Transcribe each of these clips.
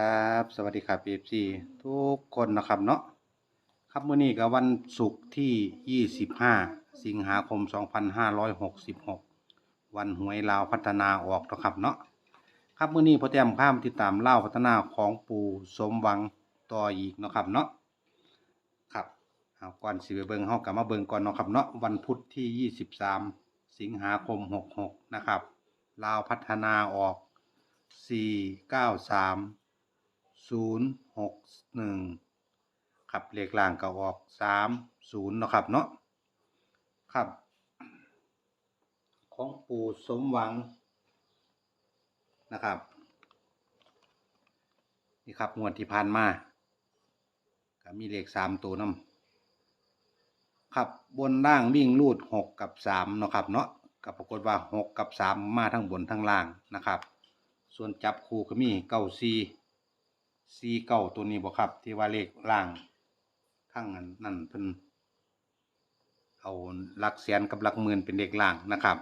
ครับ สวัสดีครับ FC ทุกคนนะครับเนาะครับมื้อนี้ก็วันศุกร์ที่ 25 สิงหาคม 2566 วันหวยลาวพัฒนาออกนะครับเนาะครับมื้อนี้พอแต้มข้ามติดตามเล่าพัฒนาของปู่สมหวังต่ออีกนะครับเนาะครับเอาก่อนสิไปเบิ่งเฮาก็มาเบิ่งก่อนเนาะครับเนาะวันพุธที่ 23 สิงหาคม 66 นะครับลาวพัฒนาออกสี่เก้าสาม ศูนย์หกหนึ่งครับเลขล่างก็ออกสามศูนย์นะครับเนาะครับ ของปู่สมหวังนะครับนี่ครับงวดที่ผ่านมาก็มีเลขสามตัวนำครับบนล่างวิ่งรูดหกกับสามเนาะครับเนาะก็ปรากฏว่าหกกับสามมาทั้งบนทั้งล่างนะครับ ส่วนจับคู่ก็มีเก้าซี ซีเก้าตัวนี้บ่ครับ ที่ว่าเลขล่างข้างนั้นนั่นเพิ่นเอาหลักแสนกับหลักหมื่นเป็นเลขล่างนะครับ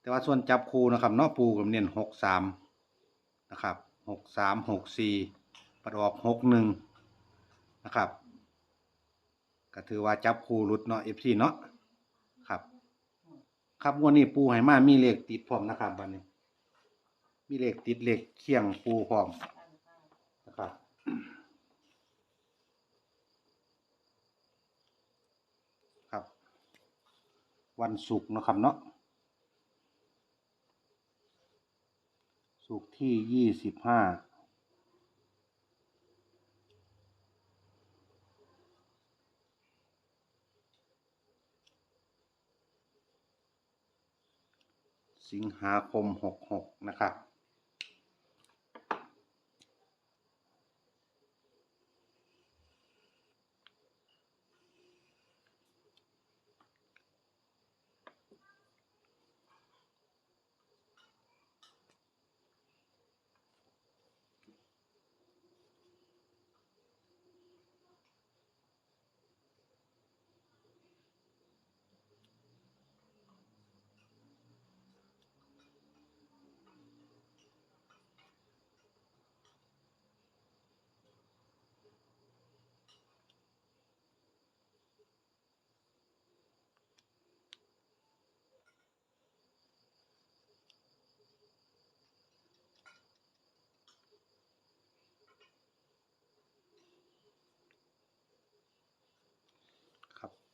แต่ว่าส่วนจับคู่นะครับเนอกปูกับเน้นหกสามนะครับหกสามหกสี่ประกอบหกหนึ่งนะครับก็ถือว่าจับคู่หลุดเนาะเอฟซีเนาะครับ ครับวันนี้ปูให้มามีเลขติดพร้อมนะครับบัดนี้ มีเหลขติดเหลขเคียงปูพร้อมนะครับครับ วันศุกร์นะครับเนาะศุกร์ที่ยี่สิบห้าสิงหาคมหกหกนะครับ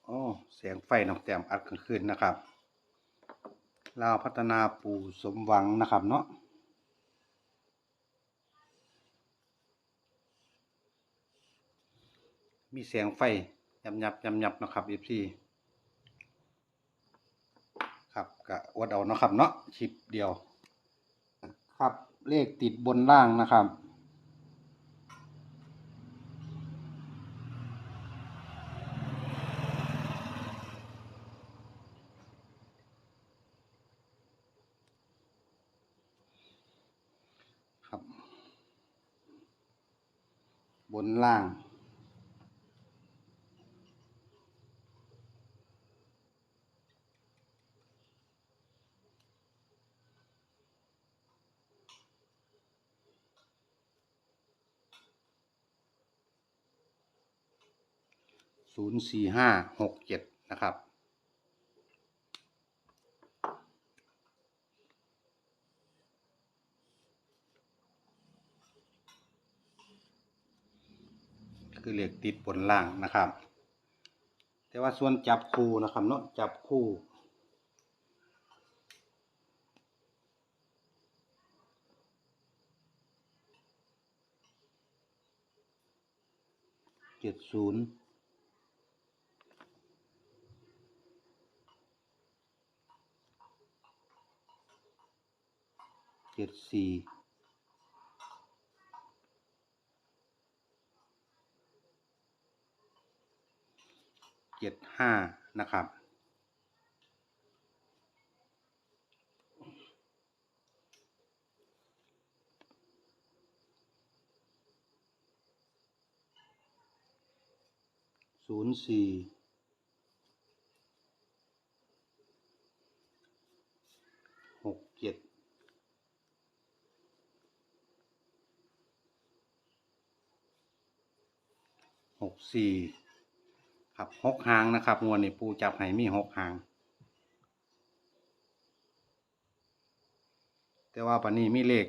โอ้แสงไฟน้องแต้มอัดกลางคืนนะครับลาวพัฒนาปู่สมหวังนะครับเนาะมีแสงไฟยับยับยับยับนะครับ FC ครับกะอวดเอานะครับเนาะชิปเดียว ครับเลขติดบนล่างนะครับ บ นล่าง ศูนย์สี่ห้าหกเจ็ดนะครับ คือเหลขติดบนล่างนะครับ แต่ว่าส่วนจับคู่นะครับเนาะจับคู่เจ็ดศูนย์เจ็ดสี่ เจ็ดห้านะครับ ศูนย์สี่หกเจ็ดหกสี่ ครับหกหางนะครับงวดนี้ปูจับให้มีหกหาง แต่ว่าปันนี้มีเลข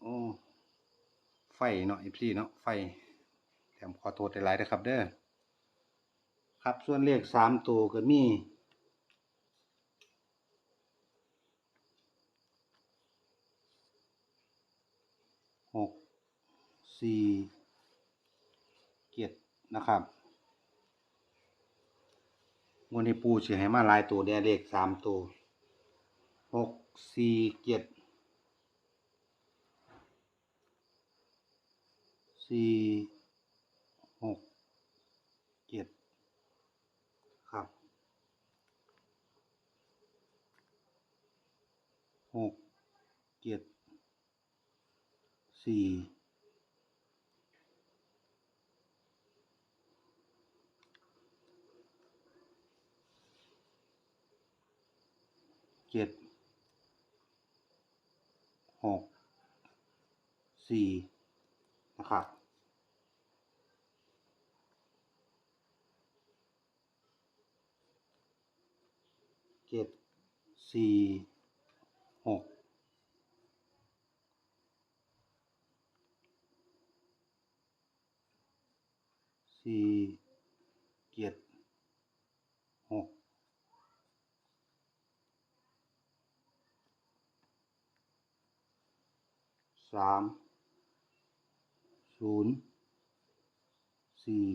โอ้ไฟเนาะอีพีเนาะไฟแถมขอโทษหลายๆนะครับเด้อครับส่วนเลขสามตัวก็มีหกสี่เจ็ดนะครับ วันนี้ปูสิให้มาลายตัวเดียเลขสามตัวหกสี่เจ็ดสี่หกเจ็ดครับหกเจ็ดสี่ เจ็ดหกสี่นะครับ เจ็ดสี่หกสี่เจ็ดหก สามศูนย์สี่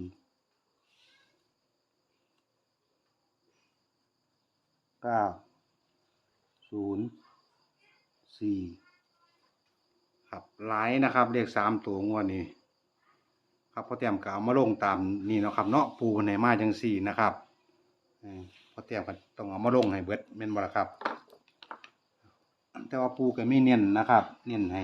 เก้าศูนย์สี่ครับหลายนะครับเลขสามตัวงวดนี้ ครับพอเตรียมก็เอามาลงตามนี่เนาะครับเนาะปูในมาจังสี่นะครับเออพอเตรียมก็ต้องเอามาลงให้เบิดแม่นบ่ล่ะครับ แต่ว่าปูก็มีเน้นนะครับ เน้นให้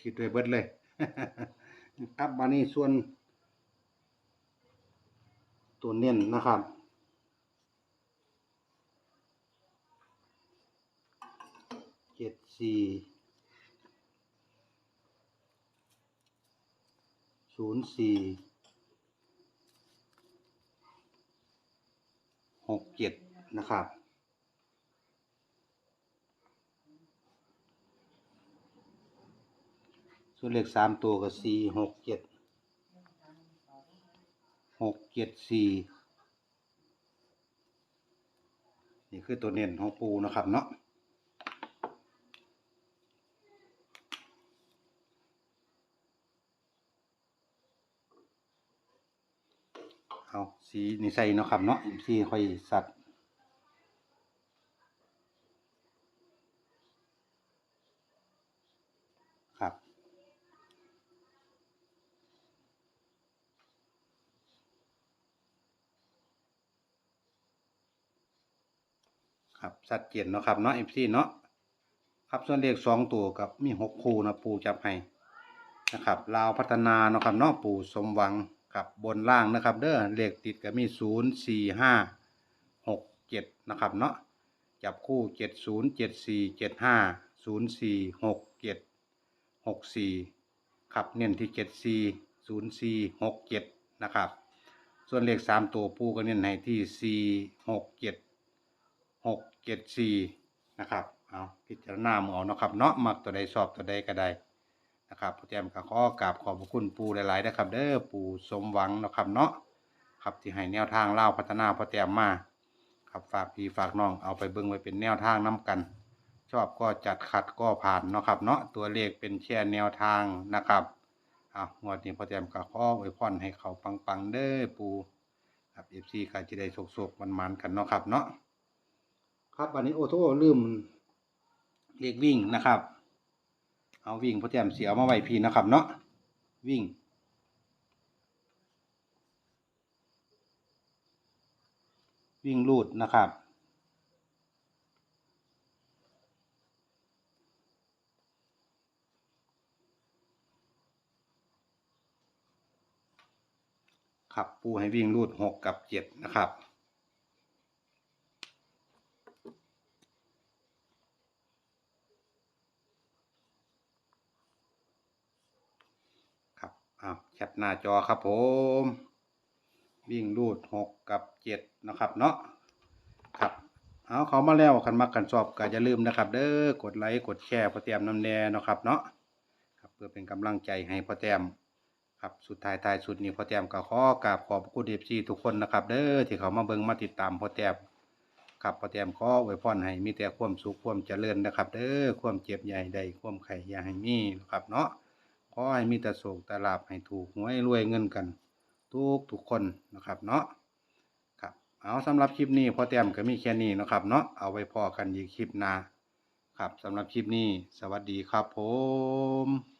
คิดไว้เบิดเลย ครับบานี้ส่วน ตัวเน้นนะครับ เจ็ดสี่ศูนย์สี่หกเจ็ดนะครับ ส่วนเลขสามตัวก็สี่หกเจ็ดหกเจ็ดสี่นี่คือตัวเน้นของปูนะครับเนาะเอาสีนี่ใส่เนาะครับเนาะสีค่อยสัตว์ครับ ครับชัดเจนเนาะครับเนาะเอฟซีเนาะครับส่วนเลขสองตัวกับมีหกคู่นะปูจับให้นะครับลาวพัฒนาเนาะครับเนาะปูสมหวังกับบนล่างนะครับ เด้อเลขติดก็มีศูนย์สี่ห้าหกเจ็ดนะครับเนาะจับคู่เจ็ดศูนย์เจ็ดสี่เจ็ดห้าศูนย์สี่หกเจ็ดหกสี่ครับเน้นที่เจ็ดสี่ศูนย์สี่หกเจ็ดนะครับ ส่วนเลขสามตัวปูก็เน้นให้ที่สี่หกเจ็ดหก เจ็ดสี่นะครับเอาพิจารณาหมเอาเนาะครับ เนาะมักตัวใดสอบตัวใดก็ได้นะครับพ่อแจมก็ขอกราบขอบคุณปูหลายๆนะครับ เด้อปูสมหวังเนาะครับ เนาะครับที่ให้แนวทางเล่าพัฒนาพ่อแจมมาครับฝากพี่ฝากน้องเอาไปเบิ่งไว้เป็นแนวทางน้กัน ชอบก็จัดขัดก็ผ่านเนาะครับ เนาะตัวเลขเป็นแค่แนวทางนะครับอะงวดนี้พ่อแจมก็ขออวยพรให้เขาปังๆเด้อปูครับเอฟซีก็จะได้โศกๆมันๆกันเนาะครับเนาะ ครับอันนี้โอโต้ลืมเลขวิ่งนะครับ เอาวิ่งพอแจมเสียมาไว้พีนะครับ เนาะวิ่ง วิ่งลูดนะครับขับปูให้วิ่งรูดหกกับเจ็ดนะครับ อ้าวแคปหน้าจอครับผม วิ่งรูดหกกับเจ็ดนะครับเนาะครับเอาเขามาแล้วคันมักกันชอบก็อย่าลืมนะครับ เด้อกดไลค์กดแชร์พอเตรียมน้ำแน่นะครับเนาะครับเพื่อเป็นกำลังใจให้พอเตรียมครับสุดท้ายท้ายสุดนี้พอเตรียมก็ขอกราบขอบคุณเอฟซีทุกคนนะครับ เด้อที่เขามาเบิ่งมาติดตามพอเตรียมครับพอเตรียมขออวยพรให้มีแต่ความสุขความเจริญนะครับ เด้อความเจ็บใหญ่ใดความไข่ย่าให้มีนะครับเนาะ ขอให้มีแต่โศกแต่ลาบให้ถูกหวยรวยเงินกัน ทุกทุกคนนะครับเนาะครับเอาสำหรับคลิปนี้พอเต็มก็มีแค่นี้นะครับเนาะเอาไว้พอกันอีกคลิปหน้าครับสำหรับคลิปนี้ สวัสดีครับผม